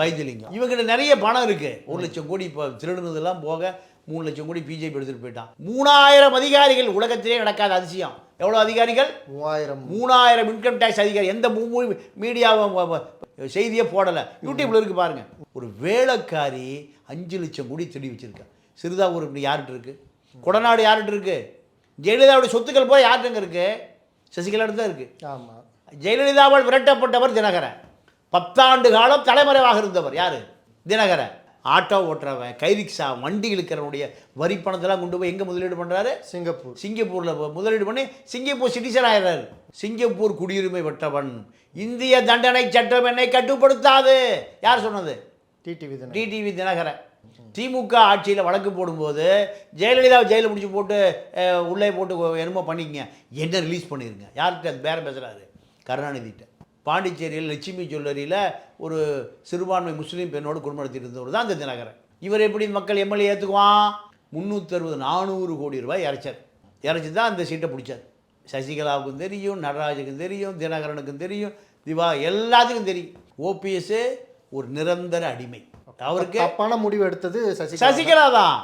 வைத்தியலிங்கம் இவங்கிட்ட நிறைய பணம் இருக்கு. ஒரு லட்சம் கோடி இப்போ திருடுனதெல்லாம் போக மூணு லட்சம் கோடி பிஜேபி எடுத்துட்டு போயிட்டான். மூணாயிரம் அதிகாரிகள் உலகத்திலே நடக்காத அதிசயம். எவ்வளோ அதிகாரிகள்? மூவாயிரம். மூணாயிரம் இன்கம் டேக்ஸ் அதிகாரி. எந்த மீடியாவும் செய்தியே போடலை. யூடியூப்ல இருக்கு பாருங்க. ஒரு வேலைக்காரி அஞ்சு லட்சம் கோடி திருடி வச்சிருக்கா சிறுதாவூர் யார்கிட்ட இருக்கு? கொடநாடு யார்கிட்ட இருக்கு? ஜெயலலிதாவுடைய சொத்துக்கள் போய் யார்கிட்ட இருக்கு? சசிகலா தான் இருக்கு. ஆமாம் ஜெயலலிதாவால் விரட்டப்பட்டவர் தினகரன். பத்தாண்டு காலம் தலைமறைவாக இருந்தவர் யாரு? தினகரன் ஆட்டோ ஓட்டுறவன் கைரிக்ஷா வண்டி இழுக்கிறவனுடைய வரி பணத்தெல்லாம் கொண்டு போய் எங்கே முதலீடு பண்ணுறாரு சிங்கப்பூர். சிங்கப்பூரில் முதலீடு பண்ணி சிங்கப்பூர் சிட்டிசன் ஆயிடுறாரு. சிங்கப்பூர் குடியுரிமை பெற்றவன். இந்திய தண்டனை சட்டம் என்னை கட்டுப்படுத்தாது. யார் சொன்னது? TTV TTV Dinakaran. திமுக ஆட்சியில் வழக்கு போடும்போது ஜெயலலிதாவை ஜெயிலில் முடிச்சு போட்டு உள்ளே போட்டு என்னமோ பண்ணிக்கங்க. என்ன ரிலீஸ் பண்ணிருங்க. யார்கிட்ட பேரம் பேசுகிறாரு கருணாநிதிட்ட பாண்டிச்சேரியில் லட்சுமி ஜுவல்லரியில் ஒரு சிறுபான்மை முஸ்லீம் பெண்ணோடு குடும்பம் நடத்திட்டு இருந்தவர் தான் இந்த தினகரன். இவர் எப்படி மக்கள் எம்எல்ஏ ஏற்றுக்குவான் முந்நூற்றறுபது நானூறு கோடி ரூபாய் இறைச்சார். இறைச்சி தான் அந்த சீட்டை பிடிச்சார். சசிகலாவுக்கும் தெரியும் நடராஜுக்கும் தெரியும் தினகரனுக்கும் தெரியும் திவா எல்லாத்துக்கும் தெரியும். ஓபிஎஸ் ஒரு நிரந்தர அடிமை. அவருக்கு தப்பான முடிவு எடுத்தது சசிகலா தான்.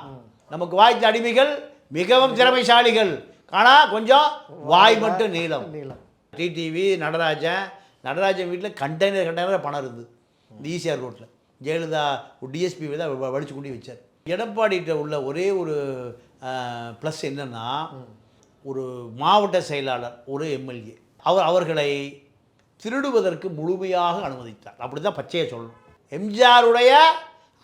நமக்கு வாய்த்த அடிமைகள் மிகவும் திறமைசாலிகள். ஆனா கொஞ்சம் வாய் மட்டும் நீளம். நீளம். டிடிவி நடராஜன் நடராஜன் வீட்டில் கண்டெய்னர் கண்டெய்னர் பணம் இருந்தது. இந்த ஈசிஆர் ரோட்டில் ஜெயலலிதா ஒரு டிஎஸ்பி தான் வடிச்சு கொண்டு வச்சார். எடப்பாடிகிட்ட உள்ள ஒரே ஒரு ப்ளஸ் என்னன்னா ஒரு மாவட்ட செயலாளர் ஒரு எம்எல்ஏ அவர் அவர்களை திருடுவதற்கு முழுமையாக அனுமதித்தார். அப்படி தான் பச்சையை சொல்லணும். எம்ஜிஆருடைய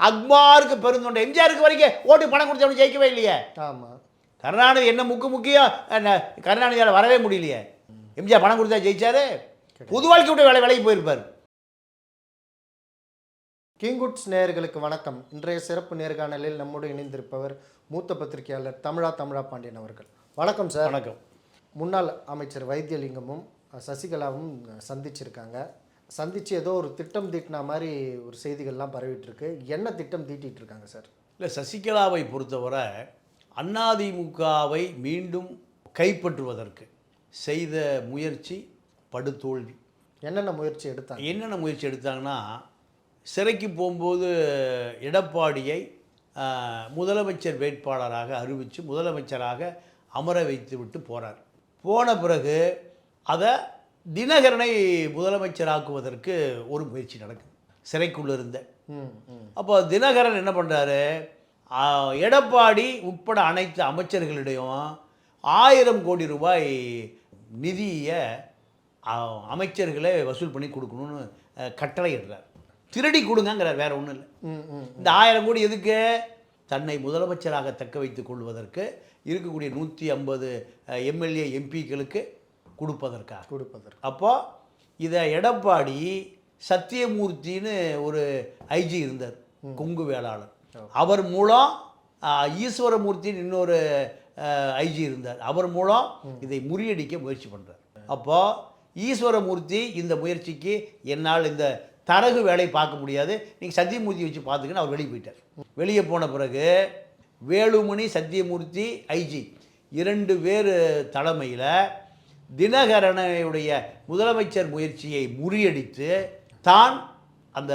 அக்மாருக்கு பெருந்தொண்டை. எம்ஜிஆருக்கு வரைக்கும் ஓட்டு பணம் கொடுத்தவனு ஜெயிக்கவே இல்லையே. ஆமாம் கருணாநிதி என்ன முக்கு முக்கியம் கருணாநிதியால் வரவே முடியலையே. எம்ஜிஆர் பணம் கொடுத்தா ஜெயிச்சாரு? புது வாழ்க்கை விட்டு வேலை வேலைக்கு போயிருப்பார். கிங்குட்ஸ் நேயர்களுக்கு வணக்கம். இன்றைய சிறப்பு நேர்காணலில் நம்மோடு இணைந்திருப்பவர் மூத்த பத்திரிகையாளர் தமிழா தமிழா பாண்டியன் அவர்கள். வணக்கம் சார். வணக்கம். முன்னாள் அமைச்சர் வைத்தியலிங்கமும் சசிகலாவும் சந்திச்சிருக்காங்க. சந்திச்சு ஏதோ ஒரு திட்டம் தீட்டின மாதிரி ஒரு செய்திகள்லாம் பரவிட்டு இருக்கு என்ன திட்டம் தீட்டிட்டு இருக்காங்க சார்? இல்லை சசிகலாவை பொறுத்தவரை அதிமுகவை மீண்டும் கைப்பற்றுவதற்கு செய்த முயற்சி படுதோல்வி. என்னென்ன முயற்சி எடுத்தாங்க? என்னென்ன முயற்சி எடுத்தாங்கன்னா சிறைக்கு போகும்போது எடப்பாடியை முதலமைச்சர் வேட்பாளராக அறிவித்து முதலமைச்சராக அமர வைத்து விட்டு போகிறார் போன பிறகு அதை தினகரனை முதலமைச்சராக்குவதற்கு ஒரு முயற்சி நடக்குது. சிறைக்குள்ள இருந்த. அப்போ தினகரன் என்ன பண்ணுறாரு எடப்பாடி உட்பட அனைத்து அமைச்சர்களிடையும் ஆயிரம் கோடி ரூபாய் நிதியை அமைச்சர்களே வசூல் பண்ணி கொடுக்கணும்னு கட்டளையிடுறார். திருடி கொடுங்கங்கிறார் வேற ஒன்றும் இல்லை. இந்த ஆயிரம் கோடி எதுக்கு? தன்னை முதலமைச்சராக தக்க வைத்துக் கொள்வதற்கு இருக்கக்கூடிய நூற்றி ஐம்பது எம்எல்ஏ எம்பிக்களுக்கு கொடுப்பதற்காக. கொடுப்பதற்கு. அப்போ இதை எடப்பாடி சத்தியமூர்த்தின்னு ஒரு ஐஜி இருந்தார் கொங்கு வேளாளர். அவர் மூலம் ஈஸ்வரமூர்த்தின்னு இன்னொரு ஐஜி இருந்தார். அவர் மூலம் இதை முறியடிக்க முயற்சி பண்ணுறார் அப்போ ஈஸ்வரமூர்த்தி இந்த முயற்சிக்கு என்னால் இந்த தரகு வேலை பார்க்க முடியாது. நீங்கள் சத்தியமூர்த்தி வச்சு பார்த்துக்கன்னு அவர் வெளியே போயிட்டார். வெளியே போன பிறகு வேலுமணி சத்தியமூர்த்தி ஐஜி இரண்டு பேர் தலைமையில் தினகரனுடைய முதலமைச்சர் முயற்சியை முறியடித்து தான் அந்த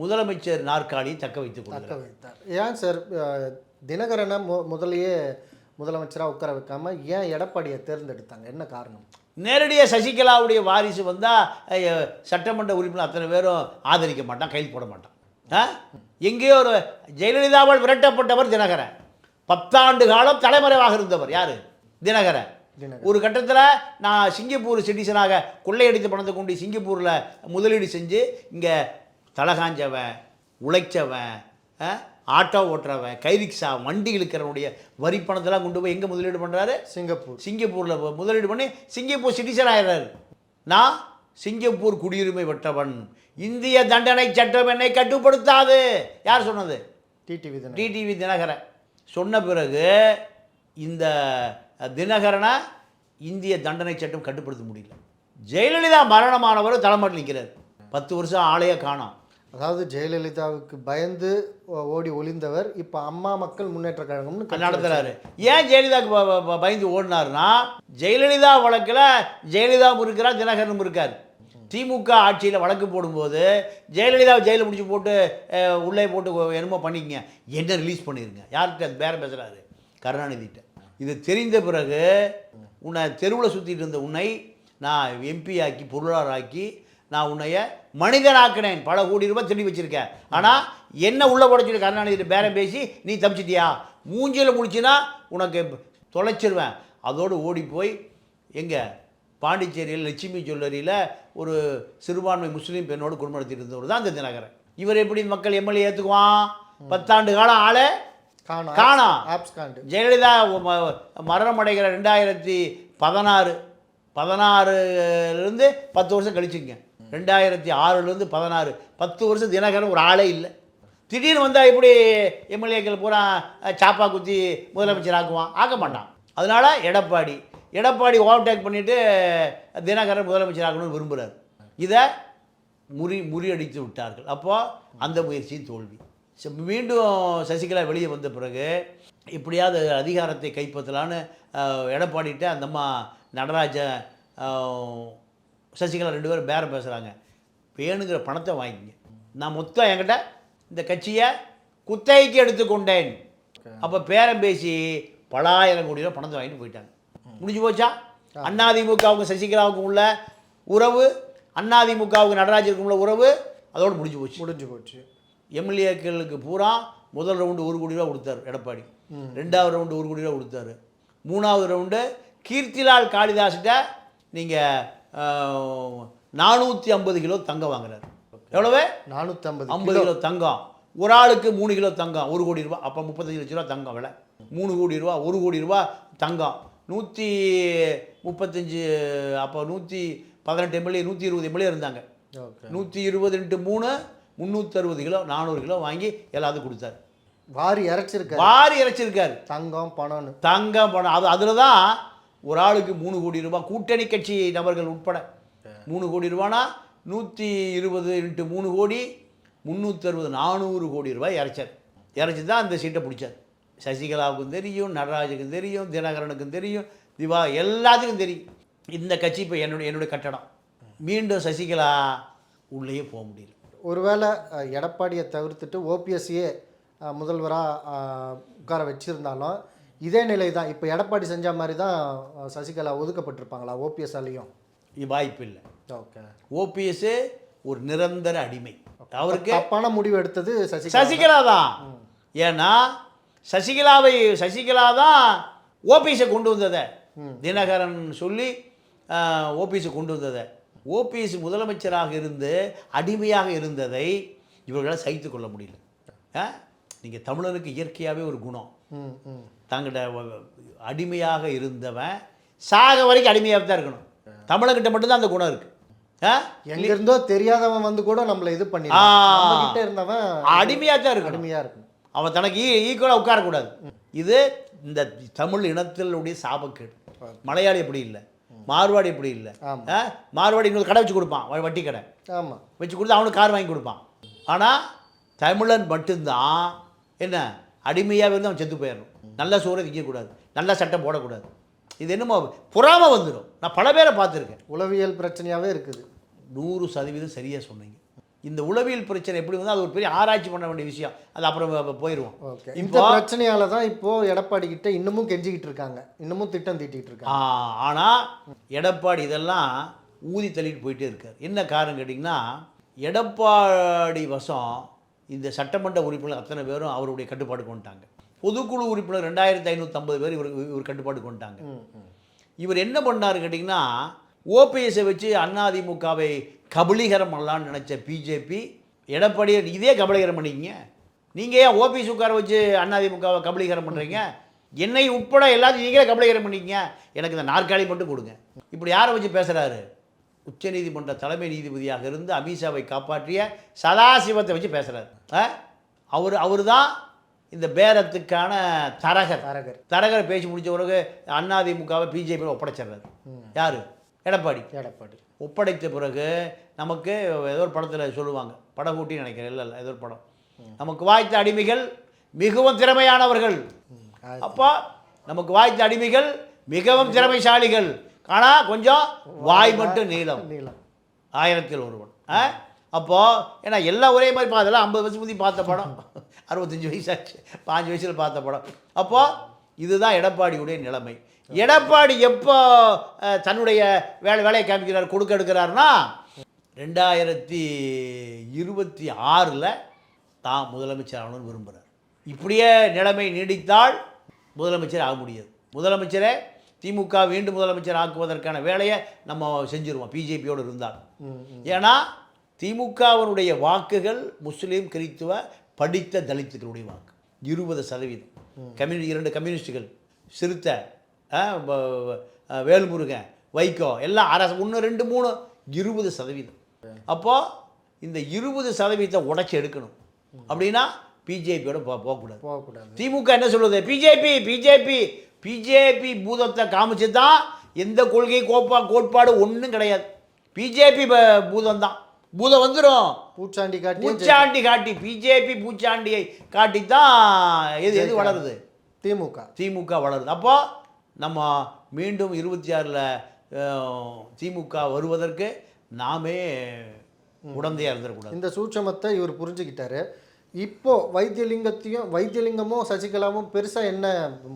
முதலமைச்சர் நாற்காலியை தக்க வைத்துக் தக்க வைத்தார். ஏன் சார் தினகரனை மு முதலையே முதலமைச்சராக உட்கார வைக்காமல் ஏன் எடப்பாடியை தேர்ந்தெடுத்தாங்க? என்ன காரணம்? நேரடியாக சசிகலாவுடைய வாரிசு வந்தால் சட்டமன்ற உறுப்பினர் அத்தனை பேரும் ஆதரிக்க மாட்டான் கையில் போட மாட்டான். ஆ? எங்கேயோ ஒரு ஜெயலலிதாவால் விரட்டப்பட்டவர் தினகரன். பத்தாண்டு காலம் தலைமறைவாக இருந்தவர் யார்? தினகரன். ஒரு கட்டத்தில் நான் சிங்கப்பூர் சிட்டிசனாக கொள்ளையடித்த பணத்தை கொண்டு சிங்கப்பூரில் முதலீடு செஞ்சு இங்கே தலகாஞ்சவன் உழைச்சவன் ஆட்டோ ஓட்டுறவன் கைரிக்ஷா வண்டி இழுக்கிறவனுடைய வரி பணத்தெல்லாம் கொண்டு போய் எங்கே முதலீடு பண்ணுறாரு சிங்கப்பூர். சிங்கப்பூரில் முதலீடு பண்ணி சிங்கப்பூர் சிட்டிசன் ஆயிடுறாரு. நான் சிங்கப்பூர் குடியுரிமை பெற்றவன். இந்திய தண்டனை சட்டம் என்னை கட்டுப்படுத்தாது. யார் சொன்னது? TTV TTV Dhinakaran. சொன்ன பிறகு இந்த தினகரனை இந்திய தண்டனை சட்டம் கட்டுப்படுத்த முடியல. ஜெயலலிதா மரணமானவர் தலைமாட்டில் நிற்கிறார் பத்து வருஷம் ஆளையே காணோம். அதாவது ஜெயலலிதாவுக்கு பயந்து ஓடி ஒளிந்தவர் இப்போ அம்மா மக்கள் முன்னேற்ற கழகம்னு கட்சி நடத்துறாரு. ஏன் ஜெயலலிதாவுக்கு பயந்து ஓடினார்னா ஜெயலலிதா வழக்கில் ஜெயலலிதாவும் இருக்கிறார் தினகரனும் இருக்கார். திமுக ஆட்சியில் வழக்கு போடும்போது ஜெயலலிதாவை ஜெயிலில் முடிச்சு போட்டு உள்ளே போட்டு என்னமோ பண்ணிக்கங்க. என்ன ரிலீஸ் பண்ணிடுங்க யார்கிட்ட அது பேரம் பேசுகிறாரு கருணாநிதிட்ட இது தெரிந்த பிறகு உன்னை தெருவில் சுற்றிட்டு இருந்த உன்னை நான் எம்பி ஆக்கி பொருளாளர் ஆக்கி நான் உன்னைய மனிதனாக்கினேன். பல கோடி ரூபாய் திருடி வச்சிருக்கேன். ஆனால் என்ன உள்ள உடச்சிட்டு கருணாநிதிட்ட பேரம் பேசி நீ தப்பிச்சிட்டியா? மூஞ்சியில் முடிச்சுன்னா உனக்கு தொலைச்சிருவேன். அதோடு ஓடி போய் எங்கே பாண்டிச்சேரியில் லட்சுமி ஜுவல்லரியில் ஒரு சிறுபான்மை முஸ்லீம் பெண்ணோடு குடும்பம் நடத்திட்டு இருந்தவர் தான் இந்த தினகரன். இவர் எப்படி மக்கள் எம்எல்ஏ ஏற்றுக்குவான் பத்தாண்டு காலம் ஆளே? காணா. ஜெயலலிதா மரணம் அடைகிற ரெண்டாயிரத்தி பதினாறு பதினாறுலேருந்து பத்து வருஷம் கழிச்சுங்க. ரெண்டாயிரத்தி ஆறுலேருந்து பதினாறு. பத்து வருஷம் தினகரன் ஒரு ஆளே இல்லை. திடீர்னு வந்தால் எப்படி எம்எல்ஏக்கள் பூரா சாப்பா குத்தி முதலமைச்சர் ஆக்குவான்? ஆக்க மாட்டான். அதனால் எடப்பாடி எடப்பாடி ஓவர்டேக் பண்ணிவிட்டு தினகரன் முதலமைச்சர் ஆகணும்னு விரும்புகிறார் இதை முறி முறியடித்து விட்டார்கள். அப்போது அந்த முயற்சியும் தோல்வி. ச- மீண்டும் சசிகலா வெளியே வந்த பிறகு இப்படியாவது அதிகாரத்தை கைப்பற்றலான்னு அஹ், எடப்பாடிட்ட நடராஜன் சசிகலா ரெண்டு பேரும் பேரம் பேசுகிறாங்க வேணுங்கிற பணத்தை வாங்கிங்க. நான் மொத்தம் என்கிட்ட இந்த கட்சியை குத்தகைக்கு எடுத்துக்கொண்டேன். அப்போ பேரம் பேசி பலாயிரம் கோடி ரூபாய் பணத்தை வாங்கிட்டு போயிட்டாங்க. முடிஞ்சு போச்சா? அண்ணாதிமுகவுக்கும் சசிகலாவுக்கும் உள்ள உறவு அண்ணாதிமுகவுக்கு நடராஜருக்கும் உள்ள உறவு அதோடு முடிஞ்சு போச்சு. முடிஞ்சு போச்சு. எம்எல்ஏக்களுக்கு பூரா முதல் ரவுண்டு ஒரு கோடி ரூபா கொடுத்தாரு எடப்பாடி. ரெண்டாவது ரவுண்டு ஒரு கோடி ரூபா கொடுத்தாரு. மூணாவது ரவுண்டு கீர்த்திலால் காளிதாஸ்கிட்ட நீங்கள் நானூற்றி ஐம்பது கிலோ தங்கம் வாங்குறாரு. எவ்வளவு? நானூற்றம்பது ஐம்பது கிலோ. தங்கம். ஒரு ஆளுக்கு மூணு கிலோ தங்கம் ஒரு கோடி ரூபா. அப்போ முப்பத்தஞ்சு லட்ச ரூபா தங்கம் விலை. மூணு கோடி ரூபா ஒரு கோடி ரூபா தங்கம். நூற்றி முப்பத்தஞ்சு அப்போ நூற்றி பதினெட்டு எம்எல்ஏ நூற்றி இருபது எம்எல்ஏ இருந்தாங்க. நூற்றி இருபது இன்ட்டு மூணு முந்நூற்றறுபது கிலோ நானூறு கிலோ வாங்கி எல்லாத்துக்கும் கொடுத்தாரு. வாரி இறைச்சிருக்காரு. வாரி இறைச்சிருக்காரு. தங்கம் பணம்னு. தங்கம் பணம். அது அதில் தான் ஒரு ஆளுக்கு மூணு கோடி ரூபாய் கூட்டணி கட்சி நபர்கள் உட்பட மூணு கோடி ரூபானா நூற்றி இருபது இன்ட்டு மூணு கோடி முந்நூற்றி அறுபது நானூறு கோடி ரூபாய் இறைச்சார். இறைச்சி தான் அந்த சீட்டை பிடிச்சார். சசிகலாவுக்கும் தெரியும் நடராஜுக்கும் தெரியும் தினகரனுக்கும் தெரியும் திவா எல்லாத்துக்கும் தெரியும். இந்த கட்சி இப்போ என்னுடைய என்னுடைய கட்டடம். மீண்டும் சசிகலா உள்ளேயே போக முடியல. ஒருவேளை எடப்பாடியை தவிர்த்துட்டு ஓபிஎஸ்சியே முதல்வராக உட்கார வச்சுருந்தாலும் இதே நிலை தான் இப்போ எடப்பாடி செஞ்ச மாதிரி தான் சசிகலா ஒதுக்கப்பட்டிருப்பாங்களா? ஓபிஎஸ்ஆலையும் இது வாய்ப்பு இல்லை ஓகே. ஓபிஎஸ்ஸு ஒரு நிரந்தர அடிமை. அவருக்கு தப்பான முடிவு எடுத்தது சசிகலா சசிகலா தான். ஏன்னா சசிகலாவை சசிகலா தான் ஓபிஎஸை கொண்டு வந்ததை. தினகரன் சொல்லி ஓபிஎஸை கொண்டு வந்ததை. ஓபிஎஸ் முதலமைச்சராக இருந்து அடிமையாக இருந்ததை இவர்களால் சகித்து கொள்ள முடியல. நீங்கள் தமிழனுக்கு இயற்கையாகவே ஒரு குணம். தங்கிட்ட அடிமையாக இருந்தவன் சாக வரைக்கும் அடிமையாக தான் இருக்கணும். தமிழன்கிட்ட மட்டும்தான் அந்த குணம் இருக்கு. ஆ? எங்க இருந்தோ தெரியாதவன் வந்து கூட நம்மளை இது பண்ணி இருந்தவன் அடிமையாக தான் இருக்கணும். அடிமையா இருக்கணும். அவன் தனக்கு ஈக்குவலாக உட்காரக்கூடாது. இது இந்த தமிழ் இனத்தினுடைய சாபக்கேடு. மலையாளி எப்படி இல்லை. மார்வாடி எப்படி இல்லை? மார்வாடி இன்னொரு கடை வச்சு கொடுப்பான் வட்டி கடை. ஆமா. வச்சு கொடுத்து அவனுக்கு கார் வாங்கி கொடுப்பான். ஆனால் தமிழன் மட்டும்தான் என்ன? அடிமையாக இருந்து அவன் செத்து போயிடணும். நல்ல சோறை திங்கக்கூடாது. நல்ல சட்டம் போடக்கூடாது. இது என்னமோ பொறாம வந்துடும் நான் பல பேரை பார்த்துருக்கேன். உளவியல் பிரச்சனையாவே இருக்குது. நூறு சதவீதம் சரியாக சொன்னீங்க. இந்த உளவியல் பிரச்சனை எப்படி வந்து அது ஒரு பெரிய ஆராய்ச்சி பண்ண வேண்டிய விஷயம். அது அப்புறம் போயிடுவோம் ஓகே. இந்த பிரச்சனையால தான் இப்போ எடப்பாடி கிட்ட இன்னமும் கெஞ்சிக்கிட்டு இருக்காங்க. இன்னமும் திட்டம் தீட்டிட்டு இருக்காங்க. ஆனால் எடப்பாடி இதெல்லாம் ஊதி தள்ளிட்டு போயிட்டே இருக்கார். என்ன காரணம் கேட்டிங்கன்னா எடப்பாடி வசம் இந்த சட்டமன்ற உறுப்பினர் அத்தனை பேரும் அவருடைய கட்டுப்பாடு கொண்டுட்டாங்க பொதுக்குழு உறுப்பினர் ரெண்டாயிரத்தி ஐநூற்றம்பது பேர் இவர் இவர் கட்டுப்பாடு ம். இவர் என்ன பண்ணார் கேட்டிங்கன்னா ஓபிஎஸை வச்சு அதிமுகவை கபலீகரம் பண்ணலான்னு நினச்ச பிஜேபி எடப்பாடியை இதே கபலீகரம் பண்ணிக்கிங்க. நீங்கள் ஏன் ஓபிஎஸ் உட்கார வச்சு அதிமுகவை கபலீகரம் பண்ணுறீங்க என்னை உட்பட எல்லாத்தையும் நீங்களே கபலீகரம் பண்ணிக்கங்க. எனக்கு இந்த நாற்காலி மட்டும் கொடுங்க. இப்படி யாரை வச்சு பேசுகிறாரு உச்சநீதிமன்ற தலைமை நீதிபதியாக இருந்து அமித்ஷாவை காப்பாற்றிய சதாசிவத்தை வச்சு பேசுகிறாரு அவர் அவர் தான் இந்த பேரத்துக்கான தரகர். தரகர். தரகரை பேசி முடிச்ச பிறகு அதிமுகவை பிஜேபியில் ஒப்படைச்சிடுறாரு. யார்? எடப்பாடி. எடப்பாடி. ஒப்படைத்த பிறகு நமக்கு ஏதோ ஒரு படத்தில் சொல்லுவாங்க. படகூட்டி நினைக்கிறேன். இல்லை இல்லை ஏதோ ஒரு படம். நமக்கு வாய்த்த அடிமைகள் மிகவும் திறமையானவர்கள். அப்போ நமக்கு வாய்த்த அடிமைகள் மிகவும் திறமைசாலிகள். ஆனால் கொஞ்சம் வாய் மட்டும் நீளம். நீளம். ஆயிரத்தில் ஒருவன். ஆ? அப்போது ஏன்னா எல்லாம் ஒரே மாதிரி பா அதெல்லாம் ஐம்பது வருஷம் முந்தி பார்த்த படம் அறுபத்தஞ்சு வயசாச்சு பாஞ்சு வயசில் பார்த்த படம். அப்போது இதுதான் எடப்பாடியுடைய நிலைமை. எடப்பாடி எப்போ தன்னுடைய வேலை வேலையை காமிக்கிறார் கொடுக்க எடுக்கிறாருன்னா ரெண்டாயிரத்தி இருபத்தி ஆறில் தான் முதலமைச்சர் ஆகணும்னு விரும்புகிறார் இப்படியே நிலைமை நீடித்தால் முதலமைச்சர் ஆக முடியாது. முதலமைச்சரே திமுக மீண்டும் முதலமைச்சர் ஆக்குவதற்கான வேலையை நம்ம செஞ்சுருவோம். பிஜேபியோடு இருந்தால். ஏன்னா திமுகவினுடைய வாக்குகள் முஸ்லீம் கிறித்துவ படித்த தலித்துக்களுடைய வாக்கு. இருபது சதவீதம். கம்யூனி இரண்டு கம்யூனிஸ்டுகள். சிறுத்தை வேல்முருகன் வைகோ எல்லாம் அரசு ஒன்று ரெண்டு மூணு இருபது சதவீதம். அப்போது இந்த இருபது சதவீதத்தை உடைச்சி எடுக்கணும். அப்படின்னா பிஜேபியோட போகக்கூடாது. போகக்கூடாது. திமுக என்ன சொல்லுது? பிஜேபி பிஜேபி பிஜேபி பூதத்தை காமிச்சு தான் எந்த கொள்கை கோப்பா கோட்பாடு ஒன்றும் கிடையாது. பிஜேபி பூதம் தான் பூதம் வந்துடும் பூச்சாண்டி காட்டி பூச்சாண்டி காட்டி பிஜேபி பூச்சாண்டியை காட்டி தான் எது எது வளருது? திமுக. திமுக வளருது. அப்போ நம்ம மீண்டும் இருபத்தி ஆறில் திமுக வருவதற்கு நாமே உடந்தையாக இருந்துடக்கூடாது. இந்த சூட்சமத்தை இவர் புரிஞ்சுக்கிட்டாரு. இப்போ வைத்தியலிங்கத்தையும் வைத்தியலிங்கமும் சசிகலாவும் பெருசா என்ன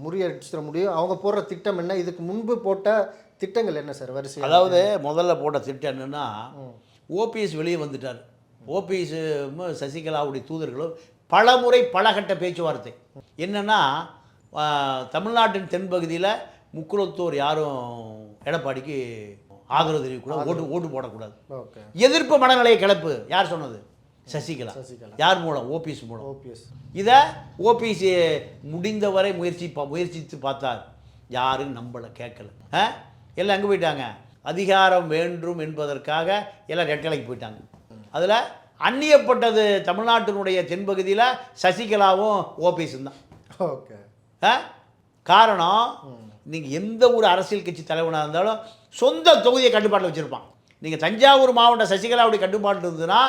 முறியடிச்சிட முடியும்? அவங்க போடுற திட்டம் என்ன? இதுக்கு முன்பு போட்ட திட்டங்கள் என்ன சார் வரிசை அதாவது முதல்ல போட்ட திட்டம் என்னன்னா ஓபிஎஸ் வெளியே வந்துட்டார். ஓபிஎஸ் சசிகலாவுடைய தூதர்களும் பலமுறை பலகட்ட பேச்சுவார்த்தை. என்னன்னா தமிழ்நாட்டின் தென்பகுதியில் முக்குளத்தூர் யாரும் எடப்பாடிக்கு ஆதரவு தெரிவிக்கூடாது ஓட்டு ஓட்டு போடக்கூடாது. ஓகே. எதிர்ப்பு மனநிலையை கிளப்பு யார் சொன்னது? சசிகலா. சசிகலா. யார் மூலம்? ஓபிஎஸ் மூலம். ஓபிஎஸ் இதை ஓபிசி முடிந்தவரை முயற்சி பா- முயற்சித்து பார்த்தார். யாரும் நம்பலை கேட்கல. ஆ? எல்லாம் எங்கே போயிட்டாங்க? அதிகாரம் வேண்டும் என்பதற்காக எல்லாம் ரெட்டலைக்கு போயிட்டாங்க. அதில் அந்நியப்பட்டது தமிழ்நாட்டினுடைய தென்பகுதியில் சசிகலாவும் ஓபிஎஸும் தான். ஓகே. ஆ? காரணம் நீங்கள் எந்த ஒரு அரசியல் கட்சி தலைவனாக இருந்தாலும் சொந்த தொகுதியை கட்டுப்பாட்டில் வச்சுருப்பான். நீங்கள் தஞ்சாவூர் மாவட்ட சசிகலாவுடைய கட்டுப்பாட்டில் இருந்ததுன்னா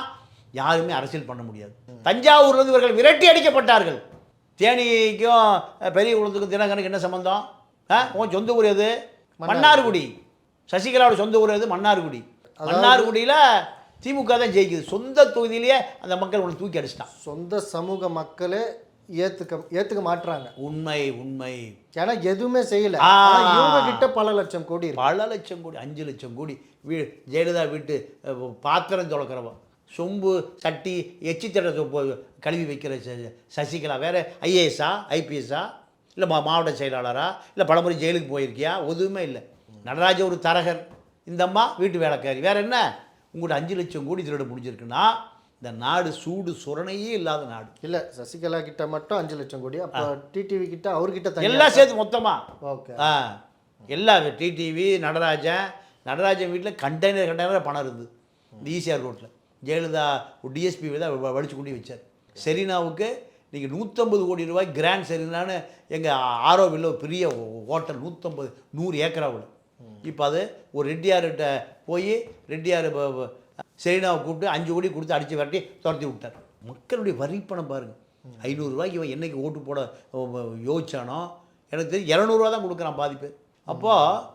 யாருமே அரசியல் பண்ண முடியாது. தஞ்சாவூர்லேருந்து இவர்கள் விரட்டி அடிக்கப்பட்டார்கள். தேனிக்கும் பெரிய குளத்துக்கும் தினகரனுக்கு என்ன சம்பந்தம்? ஆ உன் சொந்த ஊர் எது? மன்னார்குடி. சசிகலாவோட சொந்த ஊர் எது? மன்னார்குடி. மன்னார்குடியில் திமுக தான் ஜெயிக்குது. சொந்த தொகுதியிலேயே அந்த மக்கள் உங்களை தூக்கி அடிச்சிட்டான். சொந்த சமூக மக்களே ஏத்துக்க ஏத்துக்க மாட்றாங்க. உண்மை உண்மை. ஏன்னா எதுவுமே செய்யல. இவங்க கிட்ட பல லட்சம் கோடி பல லட்சம் கோடி அஞ்சு லட்சம் கோடி வீ ஜெயலலிதா வீட்டு பாத்திரம் துளக்கிறவ சொம்பு சட்டி எச்சி தட்டை தொ- கழுவி வைக்கிற சசிகலா. வேறு ஐஏஎஸ்ஸா ஐபிஎஸ்ஸா? இல்லை மா மாவட்ட செயலாளரா? இல்லை பலமுறை ஜெயிலுக்கு போயிருக்கியா? எதுவுமே இல்லை. நடராஜ ஒரு தரகர். இந்த அம்மா வீட்டு வேலைக்காரி. வேறு என்ன? உங்கள்கிட்ட அஞ்சு லட்சம் கோடி திருட முடிஞ்சிருக்குன்னா இந்த நாடு சூடு சுரணையே இல்லாத நாடு. இல்ல சசிகலா கிட்ட மட்டும் அஞ்சு லட்சம் கோடி. அப்போ டிடிவி கிட்ட அவர்கிட்ட எல்லாம் சேர்த்து மொத்தமாக ஓகே. ஆ. எல்லாம் டிடிவி நடராஜன் நடராஜன் வீட்டில் கண்டெய்னர் கண்டெய்னர் பணம் இருந்தது இந்த ஈசிஆர் ரோட்டில் ஜெயலலிதா டிஎஸ்பி தான் வ- வடிச்சு கொண்டு வச்சார். செரீனாவுக்கு நீங்கள் நூற்றம்பது கோடி ரூபாய் கிராண்ட் செரீனான்னு எங்கள் ஆரோவில் ஒரு பெரிய ஹோட்டல் நூற்றம்பது நூறு ஏக்கராவில் இப்போ அது ஒரு ரெட்டியார்கிட்ட போய் ரெட்டியார் ப- செரீனாவை கூப்பிட்டு அஞ்சு கோடி கொடுத்து அடித்து விரட்டி துரத்தி விட்டார். மக்களுடைய வரிப்பணம் பாருங்கள் ஐநூறுரூவாய்க்கு இவன் என்றைக்கு ஓட்டு போட யோசித்தானோ யோசிச்சானோ எனக்கு தெரியும் இரநூறுவா தான் கொடுக்குறான் பாதிப்பு அப்போது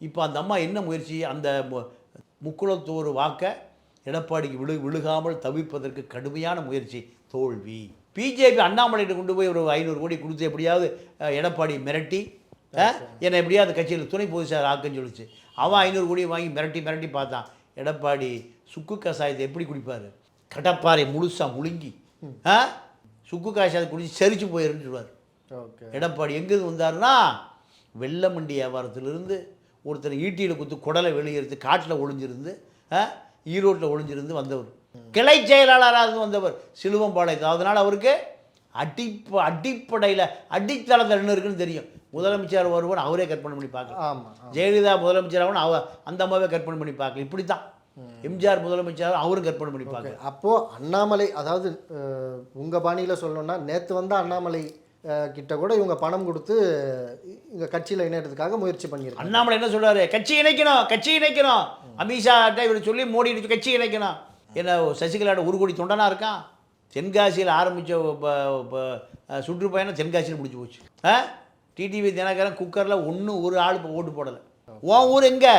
இப்போ அந்த அம்மா என்ன முயற்சி அந்த மு- வாக்கை எடப்பாடிக்கு விழு விழுகாமல் தவிர்ப்பதற்கு கடுமையான முயற்சி தோல்வி. பிஜேபி அண்ணாமலைகிட்ட கொண்டு போய் ஒரு ஐநூறு கோடி கொடுத்து எப்படியாவது எடப்பாடி மிரட்டி என்னை எப்படியாவது கட்சியில் துணை பொதுச் ஆக்குன்னு சொல்லிச்சு. அவன் ஐநூறு கோடி வாங்கி மிரட்டி மிரட்டி பார்த்தான். எடப்பாடி சுக்கு கசாயத்தை எப்படி குடிப்பார்? கடப்பாறை முழுசாக முழுங்கி ஆ சுக்கு கசாயத்தை குடிச்சு செரிச்சு போயிருன்னு சொல்லுவார். எடப்பாடி எங்கேருந்து வந்தாருன்னா வெள்ளமண்டி வியாபாரத்திலிருந்து ஒருத்தர் ஈட்டியில் குத்து குடலை வெளியெடுத்து காட்டில் ஒளிஞ்சிருந்து ஈரோட்டில் ஒளிஞ்சிருந்து வந்தவர். கிளை செயலாளராக இருந்து வந்தவர் சிலுவம்பாளையத்தில். அதனால் அவருக்கு அடிப்ப அடிப்படையில் அடித்தளத்தில் என்ன இருக்குன்னு தெரியும். முதலமைச்சர் வருவார் அவரே கற்பனை பண்ணி பார்க்கலாம் ஆமா ஆமா. ஜெயலலிதா முதலமைச்சர் ஆகணும் அவ அந்த அம்மாவே கற்பனை பண்ணி பார்க்கல. இப்படி தான். எம்ஜிஆர் முதலமைச்சர் அவரும் கற்பனை பண்ணி பார்க்கல. அப்போ அண்ணாமலை அதாவது அஹ், உங்க பாணியில சொல்லணும்னா நேத்து வந்த அண்ணாமலை கிட்ட கூட இவங்க பணம் கொடுத்து இங்க கட்சியில இணையறதுக்காக முயற்சி பண்ணியிருக்காங்க. அண்ணாமலை என்ன சொல்றாரு? கட்சி இணைக்கணும் கட்சி இணைக்கணும். அமித்ஷாட்ட இவர் சொல்லி மோடி கட்சி இணைக்கணும். என்ன சசிகலாவோட ஒரு கோடி தொண்டனா இருக்கான்? தென்காசியில் ஆரம்பித்த சுற்றுப்பயணம் தென்காசியில் முடிஞ்சு போச்சு. ஆ டிடிவி தினகரன் குக்கரில் ஒன்றும் ஒரு ஆள் ஓட்டு போடலை. உன் ஊர் எங்கே?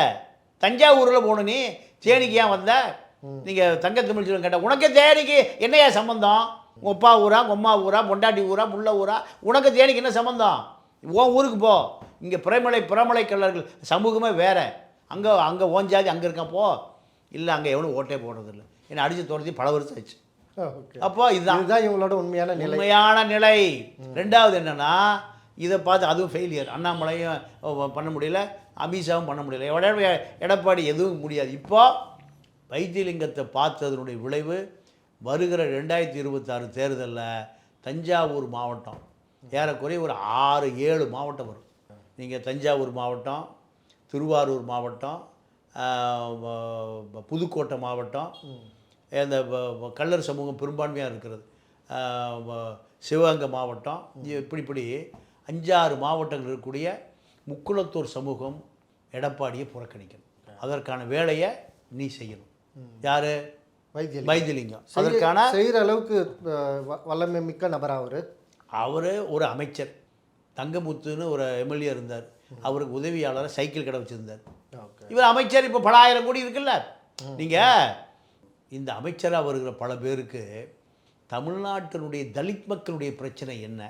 தஞ்சாவூரில் போகணும் நீ. தேனிக்கு ஏன் வந்த? நீங்கள் தங்க தமிழ் கேட்டால் உனக்கு தேனிக்கு என்னையா சம்பந்தம்? உங்கள் அப்பா ஊரா உங்கள் அம்மா ஊரா பொண்டாட்டி ஊரா புள்ள ஊரா? உனக்கு தேனிக்கு என்ன சம்பந்தம்? உன் ஊருக்கு போ. இங்கே பிரமலை பிரமலை கல்லர்கள் சமூகமே வேற. அங்கே அங்கே ஓன் ஜாதி அங்கே இருக்கான் போ. இல்லை அங்கே எவனும் ஓட்டே போடுறதில்ல என்னை அடித்து துரத்தி பல வருஷம் ஆச்சு அப்போ இதுதான். இதுதான் இவங்களோட உண்மையான நிலை. உண்மையான நிலை. ரெண்டாவது என்னன்னா இதை பார்த்து அதுவும் ஃபெயிலியர் அண்ணாமலையும் பண்ண முடியல. அமித்ஷாவும் பண்ண முடியல. எடப்பாடி எடப்பாடி எதுவும் முடியாது. இப்போ வைத்தியலிங்கத்தை பார்த்ததனுடைய விளைவு வருகிற ரெண்டாயிரத்தி இருபத்தாறு தேர்தலில் தஞ்சாவூர் மாவட்டம். ஏறக்குறைய ஒரு ஆறு ஏழு மாவட்டம் வரும். நீங்கள் தஞ்சாவூர் மாவட்டம் திருவாரூர் மாவட்டம் புதுக்கோட்டை மாவட்டம் இந்த வ- கள்ளர் சமூகம் பெரும்பான்மையாக இருக்கிறது. சிவகங்கை மாவட்டம் இப்படி இப்படி அஞ்சாறு மாவட்டங்கள் இருக்கக்கூடிய முக்குளத்தூர் சமூகம் எடப்பாடியை புறக்கணிக்கணும். அதற்கான வேலையை நீ செய்யணும். யார்? வைத்தியம் வைத்தியலிங்கம். அதற்கான செய்கிற அளவுக்கு வல்லமை மிக்க நபரா அவரு? அவர் ஒரு அமைச்சர். தங்கமுத்துன்னு ஒரு எம்எல்ஏ இருந்தார். அவருக்கு உதவியாளராக சைக்கிள் கடை வச்சுருந்தார். இவர் அமைச்சர் இப்போ பல ஆயிரம் கோடி இருக்குல்ல? நீங்கள் இந்த அமைச்சராக வருகிற பல பேருக்கு தமிழ்நாட்டினுடைய தலித் மக்களுடைய பிரச்சனை என்ன?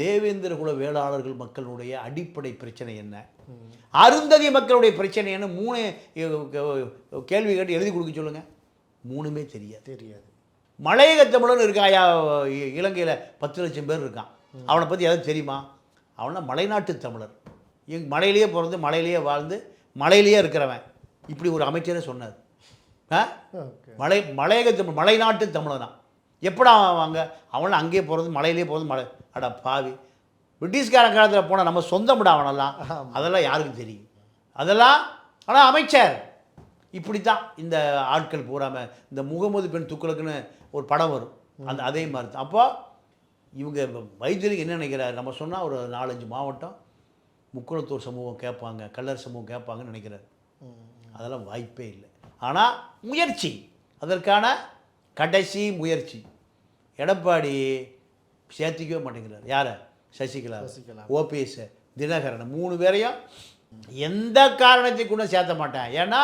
தேவேந்திர குல வேளாளர்கள் மக்களுடைய அடிப்படை பிரச்சனை என்ன? அருந்ததி மக்களுடைய பிரச்சனை என்ன? மூணு கேள்வி கேட்டு எழுதி கொடுக்க சொல்லுங்க. மூணுமே தெரியாது. தெரியாது. மலையக தமிழன் இருக்காயா இலங்கையில் பத்து லட்சம் பேர் இருக்கான். அவனை பற்றி எதாவது தெரியுமா? அவனா மலைநாட்டு தமிழர். எங் மலையிலேயே பிறந்து மலையிலேயே வாழ்ந்து மலையிலேயே இருக்கிறவன். இப்படி ஒரு அமைச்சரே சொன்னார். மலை மலையக தமிழ் மலைநாட்டு தமிழனா எப்படா அவன் வாங்க அவனும் அங்கேயே பிறந்து மலையிலேயே பிறந்து மலை அடா பாவி. பிரிட்டிஷ்கார காலத்தில் போனால் நம்ம சொந்தம்டா அவனெல்லாம். அதெல்லாம் யாருக்கும் தெரியும். அதெல்லாம் ஆனால் அமைச்சர். இப்படி தான் இந்த ஆட்கள் பூராம இந்த முகமது பெண் துக்களுக்குன்னு ஒரு படம் வரும். அந்த அதே மாதிரி தான் அப்போ இவங்க வைத்தியருக்கு என்ன நினைக்கிறாரு? நம்ம சொன்னால் ஒரு நாலஞ்சு மாவட்டம் முக்குளத்தூர் சமூகம் கேட்பாங்க கல்லர் சமூகம் கேட்பாங்கன்னு நினைக்கிறாரு. அதெல்லாம் வாய்ப்பே இல்லை. ஆனால் முயற்சி. அதற்கான கடைசி முயற்சி. எடப்பாடி சேர்த்திக்கவே மாட்டேங்கிறார். யாரை? சசிகலா சசிகலா. ஓபிஎஸ் தினகரன். மூணு பேரையும் எந்த காரணத்தை கூட சேர்த்த மாட்டேன். ஏன்னா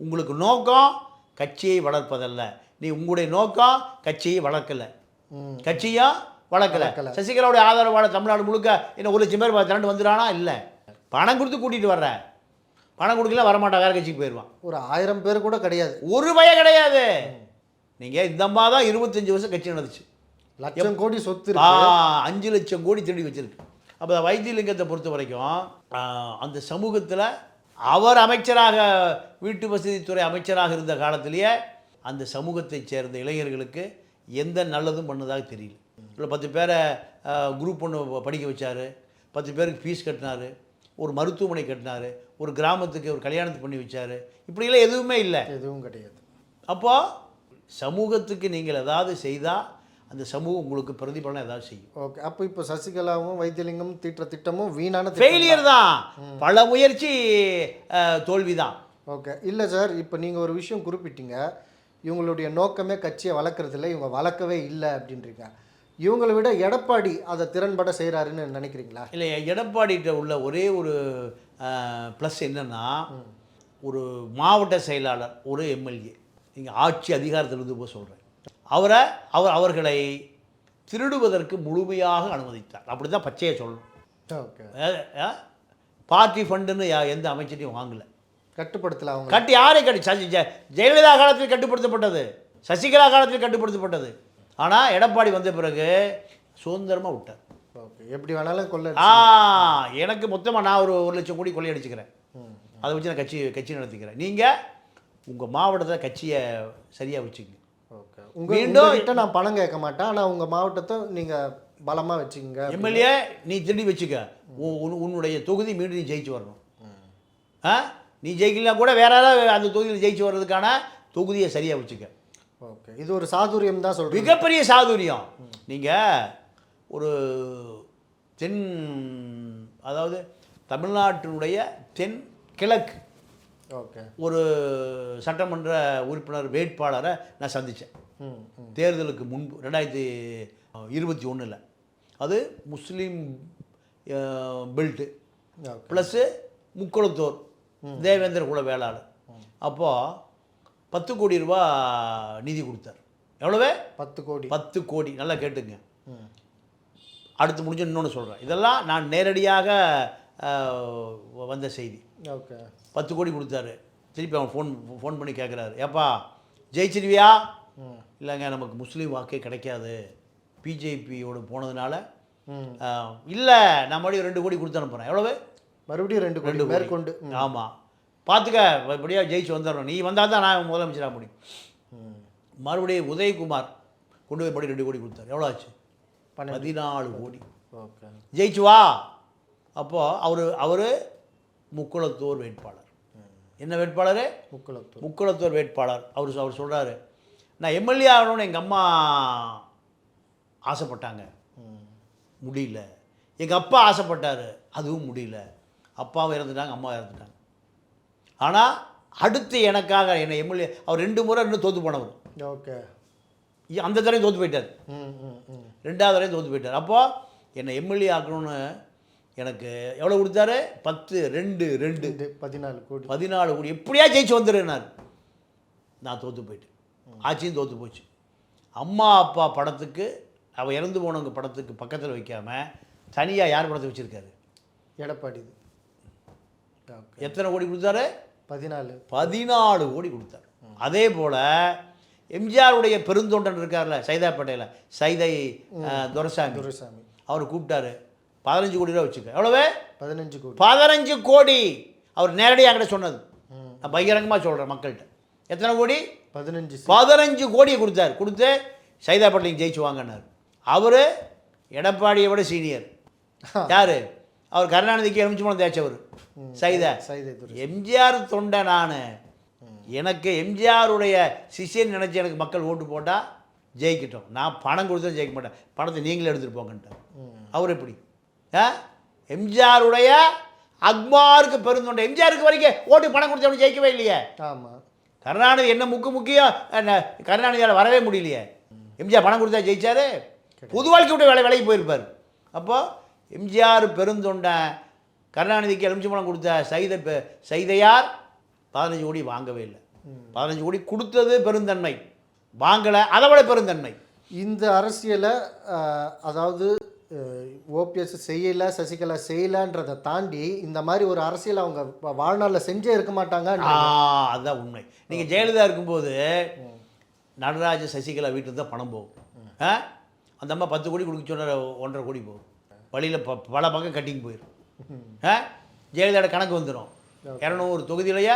உங்களுக்கு நோக்கம் கட்சியை வளர்ப்பதல்ல. நீ உங்களுடைய நோக்கம் கட்சியை வளர்க்கல. ம். கட்சியும் வளர்க்கல. சசிகலாவுடைய ஆதரவாளர் தமிழ்நாடு முழுக்க என்ன ஒரு லட்சம் பேர் திரண்டு வந்துடானா இல்லை. பணம் கொடுத்து கூட்டிகிட்டு வர்ற. பணம் கொடுக்கல வரமாட்டான் வேறு கட்சிக்கு போயிடுவான் ஒரு ஆயிரம் பேர் கூட கிடையாது. ஒரு பய கிடையாது. நீங்கள் இந்த அம்மா தான் இருபத்தஞ்சி வருஷம் கட்சி நடந்துச்சு. லட்சம் கோடி சொத்து அஞ்சு லட்சம் கோடி திருடி வச்சிருக்கு. அப்போ வைத்தியலிங்கத்தை பொறுத்த வரைக்கும் அந்த சமூகத்தில் அவர் அமைச்சராக வீட்டு வசதித்துறை அமைச்சராக இருந்த காலத்திலேயே அந்த சமூகத்தைச் சேர்ந்த இளைஞர்களுக்கு எந்த நல்லதும் பண்ணதாக தெரியல. இல்லை பத்து பேரை குரூப் ஒன்று படிக்க வச்சாரு. பத்து பேருக்கு ஃபீஸ் கட்டினாரு. ஒரு மருத்துவமனை கட்டினாரு. ஒரு கிராமத்துக்கு ஒரு கல்யாணத்தை பண்ணி வச்சாரு. இப்படியெல்லாம் எதுவுமே இல்லை. எதுவும் கிடையாது. அப்போ சமூகத்துக்கு நீங்கள் ஏதாவது செய்தால் அந்த சமூகம் உங்களுக்கு பிரதிபலனம் ஏதாவது செய்யும். ஓகே அப்போ இப்போ சசிகலாவும் வைத்தியலிங்கம் தீட்டுற திட்டமும் வீணான ஃபெயிலியர் தான். பல முயற்சி தோல்வி தான் ஓகே இல்லை சார் இப்போ நீங்கள் ஒரு விஷயம் குறிப்பிட்டீங்க. இவங்களுடைய நோக்கமே கட்சியை வளர்க்குறது இல்லை இவங்க வளர்க்கவே இல்லை அப்படின்றீங்க. இவங்களை விட எடப்பாடி அதை திறன்பட செய்கிறாருன்னு நினைக்கிறீங்களா? இல்லை எடப்பாடிகிட்ட உள்ள ஒரே ஒரு ப்ளஸ் என்னன்னா ஒரு மாவட்ட செயலாளர் ஒரு எம்எல்ஏ. நீங்கள் ஆட்சி அதிகாரத்திலிருந்து போய் சொல்கிறேன் அவரை அவர் அவர்களை திருடுவதற்கு முழுமையாக அனுமதித்தார். அப்படி தான் பச்சையை சொல்லணும். ஓகே. பார்ட்டி ஃபண்டுன்னு எந்த அமைச்சரையும் வாங்கலை. கட்டுப்படுத்தல அவங்க. கட்டி யாரை கட்டி? சசி ஜெயலலிதா காலத்தில் கட்டுப்படுத்தப்பட்டது. சசிகலா காலத்தில் கட்டுப்படுத்தப்பட்டது. ஆனால் எடப்பாடி வந்த பிறகு சுதந்திரமாக விட்டார். ஓகே. எப்படி வேணாலும் கொள்ள ஆ எனக்கு மொத்தமாக நான் ஒரு ஒரு லட்சம் கோடி கொள்ளையடிச்சுக்கிறேன் அதை வச்சு நான் கட்சி கட்சி நடத்திக்கிறேன். நீங்கள் உங்கள் மாவட்டத்தில் கட்சியை சரியாக வச்சுக்கங்க. உங்ககிட்ட நான் பணம் கேட்க மாட்டேன். ஆனால் உங்கள் மாவட்டத்தை நீங்கள் பலமாக வச்சுக்கோங்க. எம்எல்ஏ நீ திருடி வச்சுக்க. உன் உன்- உன்னுடைய தொகுதி மீண்டும் நீ ஜெயிச்சு வரணும். ஆ? நீ ஜெயிக்கலாம் கூட வேற யாராவது அந்த தொகுதியில் ஜெயிச்சு வர்றதுக்கான தொகுதியை சரியாக வச்சுக்க. ஓகே. இது ஒரு சாதுரியம் தான் சொல்கிறீங்க மிகப்பெரிய சாதுரியம். நீங்கள் ஒரு தென் அதாவது தமிழ்நாட்டினுடைய தென் கிழக்கு ஓகே. ஒரு சட்டமன்ற உறுப்பினர் வேட்பாளரை நான் சந்தித்தேன் தேர்தலுக்கு முன்பு ரெண்டாயிரத்தி இருபத்தி ஒன்றில் அது Muslim belt. Plus Mukkulathor Devendra Kula Velalar. அப்போது பத்து கோடி ரூபா நிதி கொடுத்தார். எவ்வளவு? பத்து கோடி. பத்து கோடி. நல்லா கேட்டுங்க. அடுத்து முடிஞ்சு இன்னொன்று சொல்கிறேன் இதெல்லாம் நான் நேரடியாக வந்த செய்தி. ஓகே. பத்து கோடி கொடுத்தாரு. திருப்பி அவன் ஃபோன் ஃபோன் பண்ணி கேட்குறாரு ஏப்பா ஜெயிச்சிருவியா? இல்லைங்க நமக்கு முஸ்லீம் வாக்கே கிடைக்காது. பிஜேபியோட போனதுனால இல்லை நான் மறுபடியும் ரெண்டு கோடி கொடுத்து அனுப்புகிறேன் எவ்வளவு? மறுபடியும் ரெண்டு கோடி ரெண்டு. மேற்கொண்டு. ஆமாம் பார்த்துக்க இப்படியா ஜெயிச்சு வந்துடணும். நீ வந்தால் தான் நான் முதலமைச்சராக முடியும். மறுபடியும் உதயகுமார் கொண்டு போய் படி ரெண்டு கோடி கொடுத்தாரு. எவ்வளோ ஆச்சு? பதினாலு கோடி. ஓகே. ஜெயிச்சு வா. அப்போது அவர் அவர் முக்குளத்தூர் வேட்பாளர். என்ன வேட்பாளர்? முக்குளத்தூர். முக்குளத்தூர் வேட்பாளர். அவர் அவர் சொல்கிறாரு நான் எம்எல்ஏ ஆகணும்னு எங்கள் அம்மா ஆசைப்பட்டாங்க. முடியல. எங்கள் அப்பா ஆசைப்பட்டாரு. அதுவும் முடியல. அப்பாவும் இறந்துட்டாங்க அம்மா இறந்துட்டாங்க. ஆனால் அடுத்து எனக்காக என்னை எம்எல்ஏ அவர் ரெண்டு முறை இன்னும் தோற்று போனவர். ஓகே. அந்த தடவையும் தோற்று போயிட்டார். ரெண்டாவது தடவையும் தோற்று போயிட்டார். அப்போது என்னை எம்எல்ஏ ஆக்கணும்னு எனக்கு எவ்வளோ கொடுத்தாரு? பத்து ரெண்டு ரெண்டு. ரெண்டு பதினாலு கோடி. பதினாலு கோடி. எப்படியா ஜெயிச்சு வந்துடுனார் நான் தோற்று போயிட்டேன். ஆட்சியும் தோற்று போச்சு. அம்மா அப்பா படத்துக்கு அவள் இறந்து போனவங்க படத்துக்கு பக்கத்தில் வைக்காம தனியாக யார் படத்தை வச்சுருக்காரு? எடப்பாடி. எத்தனை கோடி கொடுத்தாரு? பதினாலு. பதினாலு கோடி கொடுத்தாரு. அதே போல் எம்ஜிஆருடைய பெருந்தொண்டன் இருக்கார்ல சைதாப்பேட்டையில் சைதை துரைசாமி. துரைசாமி. அவர் கூப்பிட்டாரு. பதினஞ்சு கோடி ரூபா வச்சுக்க எவ்வளவு? பதினஞ்சு கோடி. பதினஞ்சு கோடி. அவர் நேரடியாக என்கிட்ட சொன்னது. நான் பகிரங்கமாக சொல்கிறேன் மக்கள்கிட்ட. எத்தனை கோடி? பதினஞ்சு பதினஞ்சு கோடியை கொடுத்தாரு. கொடுத்து சைதாப்பட்டிலையும் ஜெயிச்சு வாங்கினார். அவர் எடப்பாடியை விட சீனியர் யார்? அவர் கருணாநிதிக்கு எலுமிச்சம்பழம் தேய்ச்சவர் சைதா. எம்ஜிஆர் தொண்டை நான். எனக்கு எம்ஜிஆருடைய சிஷியன் நினச்சி எனக்கு மக்கள் ஓட்டு போட்டால் ஜெயிக்கட்டும். நான் பணம் கொடுத்தா ஜெயிக்க மாட்டேன். பணத்தை நீங்களே எடுத்துகிட்டு போங்கன்ட்டார். அவர் எப்படி? ஆ? எம்ஜிஆருடைய அக்மாருக்கு பெருந்தொண்டை. எம்ஜிஆருக்கு வரைக்கும் ஓட்டு பணம் கொடுத்து ஜெயிக்கவே இல்லையே. ஆமாம் கருணாநிதி என்ன முக்கு முக்கியம் என்ன, கருணாநிதியால் வரவே முடியலையே. எம்ஜிஆர் பணம் கொடுத்தா ஜெயிச்சாரு? புது வாழ்க்கை விட்டு வேலை விலைக்கு போயிருப்பார். அப்போது எம்ஜிஆர் பெருந்தொண்டன் கருணாநிதிக்கு எலுமிச்சை பணம் கொடுத்த சைத பெ- சைதையார் பதினஞ்சு கோடி வாங்கவே இல்லை. பதினஞ்சு கோடி கொடுத்தது பெருந்தன்மை. வாங்கலை அதை விட பெருந்தன்மை. இந்த அரசியலை அதாவது ஓபிஎஸ் செய்யல சசிகலா செய்யலன்றதை தாண்டி இந்த மாதிரி ஒரு அரசியல் அவங்க வாழ்நாளில் செஞ்சே இருக்க மாட்டாங்க அதுதான் உண்மை. நீங்கள் ஜெயலலிதா இருக்கும்போது நடராஜ சசிகலா வீட்டில் தான் பணம் போகும். ஆ? அந்த அம்மா பத்து கோடி கொடுக்க சொன்ன ஒன்றரை கோடி போகும். வழியில் ப பல பக்கம் கட்டிங் போயிடும் ஆ? ஜெயலலிதாவோட கணக்கு வந்துடும் இரநூறு தொகுதியிலேயே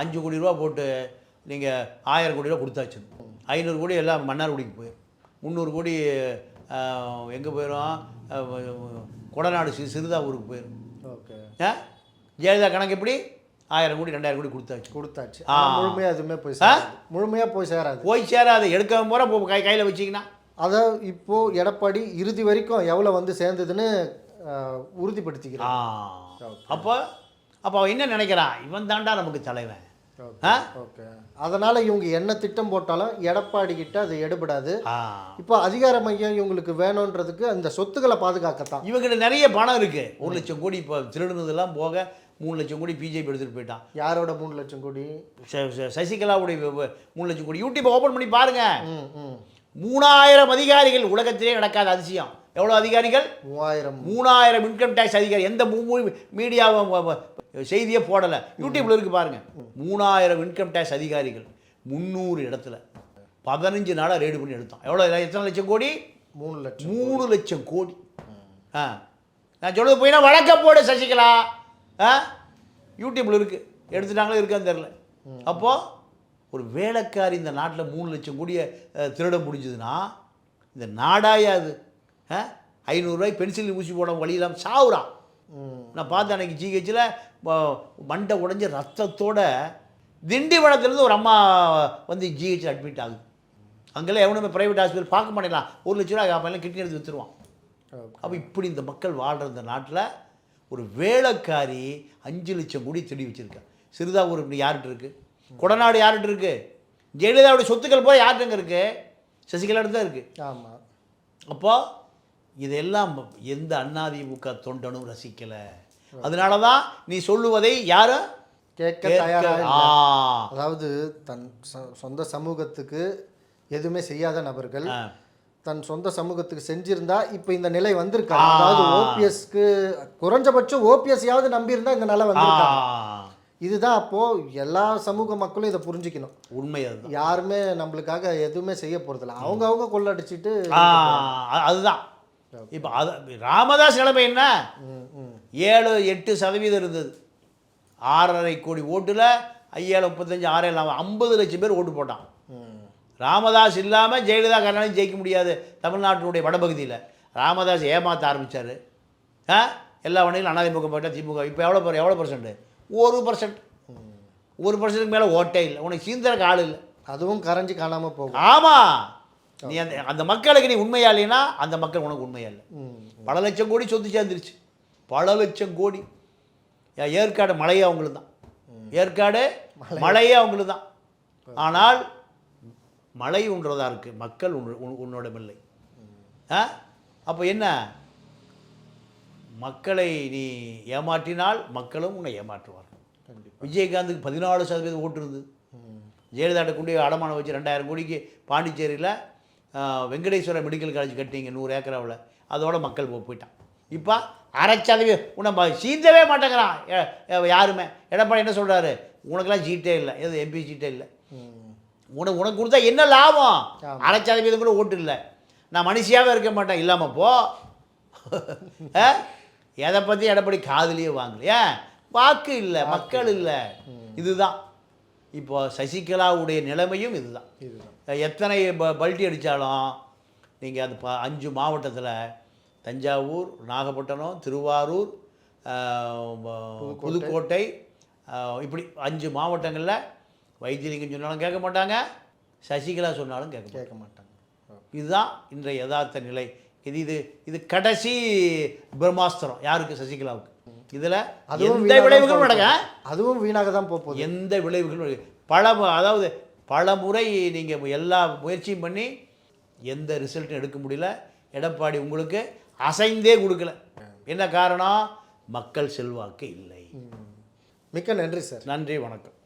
அஞ்சு கோடி ரூபா போட்டு நீங்கள் ஆயிரம் கோடி ரூபா கொடுத்தாச்சு ஐநூறு கோடி எல்லாம் மன்னார்குடிக்கு போயிடும் முந்நூறு கோடி எங்கே போயிடும் கொடநாடு சி சிறுதாவூருக்கு போயிடும் ஓகே. ஆ? ஜெயலலிதா கணக்கு எப்படி? ஆயிரம் கோடி ரெண்டாயிரம் கோடி கொடுத்தாச்சு. கொடுத்தாச்சு. ஆ. ஆனா முழுமையா எதுவுமே போய் சேராது. முழுமையா போய் சேராது. போய் சேராது. எடுக்க போகிற இப்போ கை கையில் வச்சிங்கன்னா அதை இப்போ எடப்பாடி இறுதி வரைக்கும் எவ்வளோ வந்து சேர்ந்ததுன்னு உறுதிப்படுத்திக்கிறார். அப்போ அப்போ அவன் என்ன நினைக்கிறான்? இவன் தாண்டா நமக்கு தலைவன். அதனால இவங்க என்ன திட்டம் போட்டாலும் எடப்பாடி கிட்ட அது எடுபடாது. இப்போ அதிகார மையம் இவங்களுக்கு வேணுன்றதுக்கு அந்த சொத்துக்களை பாதுகாக்கத்தான். இவங்கிட்ட நிறைய பணம் இருக்கு. ஒரு லட்சம் கோடி இப்போ திருடுனதெல்லாம் போக மூணு லட்சம் கோடி பிஜேபி எடுத்துகிட்டு போயிட்டான். யாரோட மூணு லட்சம் கோடி? சசிகலாவுடைய மூணு லட்சம் கோடி. யூடியூப் ஓப்பன் பண்ணி பாருங்க. ம் ம். மூணாயிரம் அதிகாரிகள் உலகத்திலே நடக்காத அதிசயம். எவ்வளோ அதிகாரிகள்? மூவாயிரம். மூணாயிரம் இன்கம் டேக்ஸ் அதிகாரி. எந்த மீடியாவும் செய்தியே போடலை. யூடியூப்ல இருக்கு பாருங்க. மூணாயிரம் இன்கம் டேக்ஸ் அதிகாரிகள் முந்நூறு இடத்துல. பதினஞ்சு நாளாக ரெய்டு பண்ணி எடுத்தோம் எவ்வளோ எத்தனை லட்சம் கோடி? மூணு லட்சம் மூணு லட்சம் கோடி. ஆ. நான் சொல்றது போயினா வழக்க போடு சசிகலா. ஆ? யூடியூப்ல இருக்கு. எடுத்துட்டாங்களோ இருக்கான்னு தெரில அப்போ ஒரு வேலைக்காரி இந்த நாட்டில் மூணு லட்சம் கோடியை திருட முடிஞ்சதுன்னா இந்த நாடாயா அது ஆ? ஐநூறுரூவாய் பென்சில் ஊசி போட வழி இல்லாமல் சாவுறான் நான் பார்த்தேன் அன்றைக்கி ஜிஹெச்சில் மண்டை உடைஞ்ச ரத்தத்தோட திண்டிவனத்துலேருந்து ஒரு அம்மா வந்து ஜிஹெச்சில் அட்மிட் ஆகுது. அங்கெல்லாம் எவனுமே ப்ரைவேட் ஹாஸ்பிட்டல் பார்க்க மாட்டேங்கலாம் ஒரு லட்ச ரூபா அப்பெல்லாம் கிட்னி எடுத்து விற்றுருவான். அப்போ இப்படி இந்த மக்கள் வாழ்கிற இந்த நாட்டில் ஒரு வேலைக்காரி அஞ்சு லட்சம் கோடி தேடி வச்சுருக்கா. சிறுதாவூர் இப்படி யார்கிட்ட இருக்கு? கொடநாடு யார்கிட்ட இருக்கு? ஜெயலலிதாவுடைய சொத்துக்கள் போய் யார்கிட்டங்க இருக்கு? சசிகலா தான் இருக்குது ஆமாம் அப்போ இதெல்லாம் எந்த அதிமுக தொண்டனும் ரசிக்கலை. அதனால தான் நீ சொல்லுவதை யாரும் கேட்க கேட்க- தயாரா ஆ. அதாவது தன் சொந்த சமூகத்துக்கு எதுவுமே செய்யாத நபர்கள். தன் சொந்த சமூகத்துக்கு செஞ்சிருந்தா இப்போ இந்த நிலை வந்திருக்காங்க அதாவது ஓபிஎஸ்க்கு குறைஞ்சபட்சம் ஓபிஎஸ்யாவது நம்பியிருந்தா இந்த நிலை ஆ. வந்திருக்காங்க இதுதான் அப்போ எல்லா சமூக மக்களும் இதை புரிஞ்சுக்கணும். உண்மை யாருமே நம்மளுக்காக எதுவுமே செய்ய போறதில்ல. அவங்க அவங்க கொள்ளடிச்சிட்டு அதுதான். இப்போ அது ராமதாஸ் நிலைமை என்ன. ஏழு எட்டு சதவீதம் இருந்தது. ஆறரை கோடி ஓட்டில் ஐயாயிரம் முப்பத்தஞ்சு ஆறாயிரம் ஐம்பது லட்சம் பேர் ஓட்டு போட்டான். ராமதாஸ் இல்லாமல் ஜெயலலிதா கருணாநிதி ஜெயிக்க முடியாது தமிழ்நாட்டினுடைய வடபகுதியில். ராமதாஸ் ஏமாற்ற ஆரம்பித்தார் ஆ? எல்லா வண்டிகளும் அதிமுக போயிட்டா திமுக. இப்போ எவ்வளோ எவ்வளோ பர்சன்ட் ஒரு பர்சன்ட் ஒரு பர்சன்ட்டுக்கு மேலே ஓட்டே இல்லை. உனக்கு சீந்தரக்கு ஆள் இல்லை. அதுவும் கரைஞ்சி காணாம போகும். ஆமாம் நீ அந்த அந்த மக்களுக்கு நீ உண்மையா இல்லைன்னா அந்த மக்கள் உனக்கு உண்மையா இல்லை. பல லட்சம் கோடி சொத்து சேர்ந்துருச்சு. பல லட்சம் கோடி. ஏ- ஏற்காடு மலையே அவங்களுக்கு தான் ஏற்காடு மலையே. அவங்களுக்கு தான் ஆனால் மலை உன்றதா இருக்குது மக்கள் உன் உன்- உன்னோடமில்லை ஆ? அப்போ என்ன? மக்களை நீ ஏமாற்றினால் மக்களும் உன்னை ஏமாற்றுவார்கள். கண்டிப்பா. விஜயகாந்துக்கு பதினாலு சதவீதம் ஓட்டு இருந்தது. ஜெயலலிதாட்ட கொண்டு அடமானம் வச்சு ரெண்டாயிரம் கோடிக்கு பாண்டிச்சேரியில் வெங்கடேஸ்வர மெடிக்கல் காலேஜ் கட்டிங்க நூறு ஏக்கராவில். அதோட மக்கள் போயிட்டான். இப்போ அரைச்சதவே உன்னை சீந்தவே மாட்டேங்கிறான். யாருமே. எடப்பாடி என்ன சொல்கிறாரு உனக்கெல்லாம் சீட்டே இல்லை. எது எம்பி சீட்டே இல்லை. உனக்கு உனக்கு கொடுத்தா என்ன லாபம்? ஆமா. அரை சதவீதம் கூட ஓட்டு இல்லை. நான் மனுஷியாவே இருக்க மாட்டேன். இல்லாமல் போ? எதை பற்றி எடப்பாடி காதுலயே வாங்கலையா? வாக்கு இல்லை. மக்கள் இல்லை. இதுதான். இப்போ சசிகலாவுடைய நிலைமையும் இதுதான். இதுதான். எத்தனை ப- பல்ட்டி அடித்தாலும் நீங்கள் அந்த ப அஞ்சு மாவட்டத்தில் தஞ்சாவூர் நாகப்பட்டினம் திருவாரூர் புதுக்கோட்டை. இப்படி அஞ்சு மாவட்டங்களில் வைத்தியலிங்கம் சொன்னாலும் கேட்க மாட்டாங்க சசிகலா சொன்னாலும் கேட்க கேட்க மாட்டாங்க. இதுதான் இன்றைய யதார்த்த நிலை. இது இது இது கடைசி பிரம்மாஸ்திரம். யாருக்கு? சசிகலாவுக்கு. இதில் அதுவும் எந்த விளைவுகளும் நடக்க. அதுவும் வீணாக தான் போக போகுது. எந்த விளைவுகளும். பல அதாவது பல முறை நீங்கள் எல்லா முயற்சியும் பண்ணி எந்த ரிசல்ட்டும் எடுக்க முடியல. எடப்பாடி உங்களுக்கு அசைந்தே கொடுக்கல. என்ன காரணம்? மக்கள் செல்வாக்கு இல்லை. மிக்க நன்றி சார். நன்றி வணக்கம்.